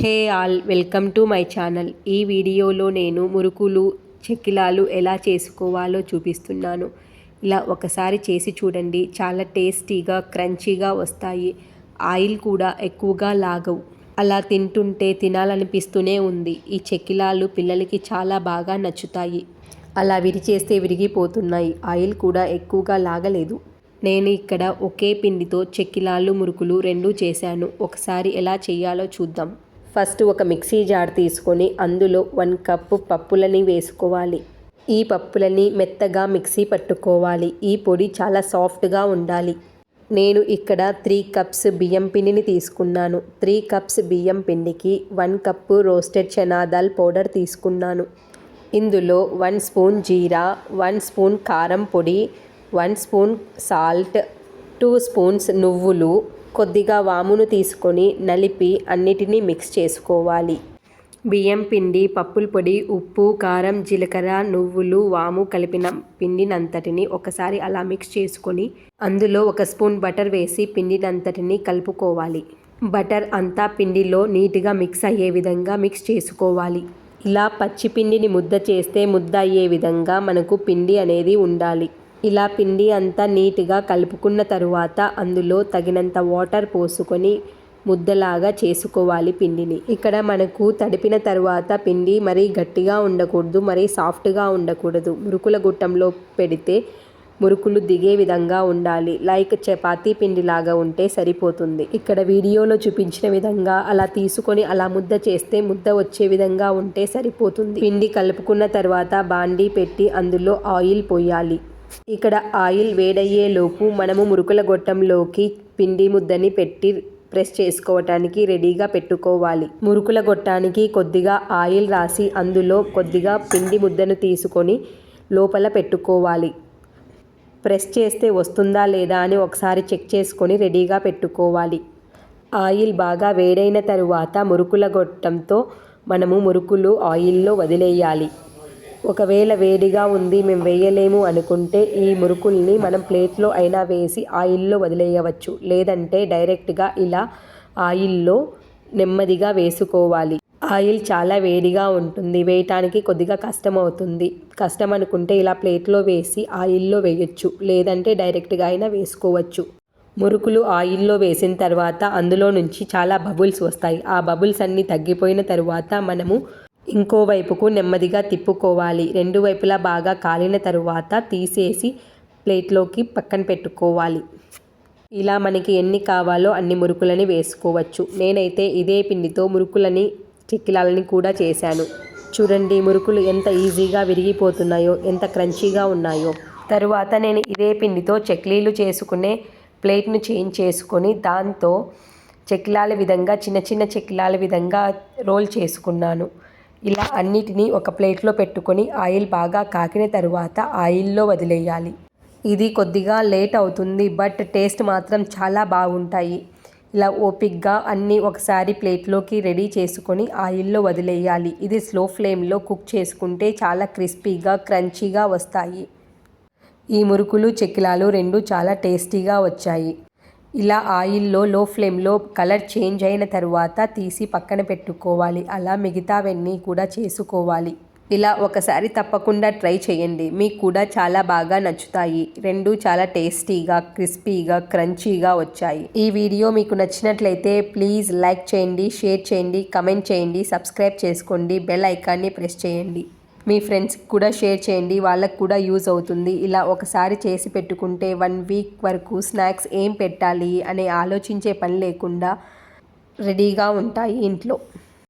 Hey all welcome to my channel. ఈ వీడియోలో నేను మురుకులు చెక్కిలాలు ఎలా చేసుకోవాలో చూపిస్తున్నాను. ఇలా ఒకసారి చేసి చూడండి. చాలా టేస్టీగా క్రంచీగా వస్తాయి. ఆయిల్ కూడా ఎక్కువగా లాగవు. అలా తింటుంటే తినాలనిపిస్తూనే ఉంది. ఈ చెక్కిలాలు పిల్లలకి చాలా బాగా నచ్చుతాయి. అలా విరిచేస్తే విరిగిపోతున్నాయి. ఆయిల్ కూడా ఎక్కువగా లాగలేదు. నేను ఇక్కడ ఒకే పిండితో చెక్కిలాలు మురుకులు రెండూ చేశాను. ఒకసారి ఎలా చేయాలో చూద్దాం. ఫస్ట్ ఒక మిక్సీ జార్ తీసుకొని అందులో వన్ కప్పు పప్పులని వేసుకోవాలి. ఈ పప్పులని మెత్తగా మిక్సీ పట్టుకోవాలి. ఈ పొడి చాలా సాఫ్ట్గా ఉండాలి. నేను ఇక్కడ త్రీ కప్స్ బియ్యం పిండిని తీసుకున్నాను. త్రీ కప్స్ బియ్యం పిండికి one cup roasted chana dal powder తీసుకున్నాను. ఇందులో one spoon jeera one spoon కారం పొడి one spoon salt two spoons నువ్వులు కొద్దిగా వామును తీసుకొని నలిపి అన్నిటినీ మిక్స్ చేసుకోవాలి. బియ్యం పిండి పప్పుల పొడి ఉప్పు కారం జీలకర్ర నువ్వులు వాము కలిపిన పిండినంతటిని ఒకసారి అలా మిక్స్ చేసుకొని అందులో ఒక స్పూన్ బటర్ వేసి పిండినంతటిని కలుపుకోవాలి. బటర్ అంతా పిండిలో నీట్గా మిక్స్ అయ్యే విధంగా మిక్స్ చేసుకోవాలి. ఇలా పచ్చి పిండిని ముద్ద చేస్తే ముద్ద అయ్యే విధంగా మనకు పిండి అనేది ఉండాలి. ఇలా పిండి అంతా నీట్గా కలుపుకున్న తరువాత అందులో తగినంత వాటర్ పోసుకొని ముద్దలాగా చేసుకోవాలి పిండిని. ఇక్కడ మనకు తడిపిన తర్వాత పిండి మరీ గట్టిగా ఉండకూడదు మరీ సాఫ్ట్గా ఉండకూడదు. మురుకుల గుట్టంలో పెడితే మురుకులు దిగే విధంగా ఉండాలి. లైక్ చపాతీ పిండిలాగా ఉంటే సరిపోతుంది. ఇక్కడ వీడియోలో చూపించిన విధంగా అలా తీసుకొని అలా ముద్ద చేస్తే ముద్ద వచ్చే విధంగా ఉంటే సరిపోతుంది. పిండి కలుపుకున్న తర్వాత బాండీ పెట్టి అందులో ఆయిల్ పోయాలి. ఇక్కడ ఆయిల్ వేడయ్యేలోపు మనము మురుకుల గొట్టంలోకి పిండి ముద్దని పెట్టి ప్రెస్ చేసుకోవటానికి రెడీగా పెట్టుకోవాలి. మురుకుల గొట్టానికి కొద్దిగా ఆయిల్ రాసి అందులో కొద్దిగా పిండి ముద్దను తీసుకొని లోపల పెట్టుకోవాలి. ప్రెస్ చేస్తే వస్తుందా లేదా అని ఒకసారి చెక్ చేసుకొని రెడీగా పెట్టుకోవాలి. ఆయిల్ బాగా వేడైన తరువాత మురుకుల గొట్టంతో మనము మురుకులు ఆయిల్లో వదిలేయాలి. ఒకవేళ వేడిగా ఉంది మేము వేయలేము అనుకుంటే ఈ మురుకుల్ని మనం ప్లేట్లో అయినా వేసి ఆయిల్లో వదిలేయవచ్చు. లేదంటే డైరెక్ట్గా ఇలా ఆయిల్లో నెమ్మదిగా వేసుకోవాలి. ఆయిల్ చాలా వేడిగా ఉంటుంది వేయటానికి కొద్దిగా కష్టం అవుతుంది కష్టం అనుకుంటే ఇలా ప్లేట్లో వేసి ఆయిల్లో వేయచ్చు లేదంటే డైరెక్ట్గా అయినా వేసుకోవచ్చు. మురుకులు ఆయిల్లో వేసిన తర్వాత అందులో నుంచి చాలా బబుల్స్ వస్తాయి. ఆ బబుల్స్ అన్నీ తగ్గిపోయిన తర్వాత మనము ఇంకోవైపుకు నెమ్మదిగా తిప్పుకోవాలి. రెండు వైపులా బాగా కాలిన తరువాత తీసేసి ప్లేట్లోకి పక్కన పెట్టుకోవాలి. ఇలా మనకి ఎన్ని కావాలో అన్ని మురుకులని వేసుకోవచ్చు. నేనైతే ఇదే పిండితో మురుకులని చిక్కిలాలని కూడా చేశాను. చూడండి మురుకులు ఎంత ఈజీగా విరిగిపోతున్నాయో ఎంత క్రంచీగా ఉన్నాయో. తరువాత నేను ఇదే పిండితో చెక్లీలు చేసుకునే ప్లేట్ను చేంజ్ చేసుకొని దాంతో చెక్కిలాల విధంగా చిన్న చిన్న చెక్కిలాల విధంగా రోల్ చేసుకున్నాను. ఇలా అన్నిటినీ ఒక ప్లేట్లో పెట్టుకొని ఆయిల్ బాగా కాకిన తరువాత ఆయిల్లో వదిలేయాలి. ఇది కొద్దిగా లేట్ అవుతుంది బట్ టేస్ట్ మాత్రం చాలా బాగుంటాయి. ఇలా ఓపిక్గా అన్నీ ఒకసారి ప్లేట్లోకి రెడీ చేసుకొని ఆయిల్లో వదిలేయాలి. ఇది స్లో ఫ్లేమ్లో కుక్ చేసుకుంటే చాలా క్రిస్పీగా క్రంచీగా వస్తాయి. ఈ మురుకులు చెక్కిలాలు రెండు చాలా టేస్టీగా వచ్చాయి. ఇలా ఆయిల్లో లో ఫ్లేమ్లో కలర్ చేంజ్ అయిన తరువాత తీసి పక్కన పెట్టుకోవాలి. అలా మిగతావన్నీ కూడా చేసుకోవాలి. ఇలా ఒకసారి తప్పకుండా ట్రై చేయండి. మీకు కూడా చాలా బాగా నచ్చుతాయి. రెండు చాలా టేస్టీగా క్రిస్పీగా క్రంచీగా వచ్చాయి. ఈ వీడియో మీకు నచ్చినట్లయితే ప్లీజ్ లైక్ చేయండి షేర్ చేయండి కమెంట్ చేయండి సబ్స్క్రైబ్ చేసుకోండి బెల్ ఐకాన్ని ప్రెస్ చేయండి. మీ ఫ్రెండ్స్కి కూడా షేర్ చేయండి వాళ్ళకు కూడా యూజ్ అవుతుంది. ఇలా ఒకసారి చేసి పెట్టుకుంటే వన్ వీక్ వరకు స్నాక్స్ ఏం పెట్టాలి అనే ఆలోచించే పని లేకుండా రెడీగా ఉంటాయి ఇంట్లో.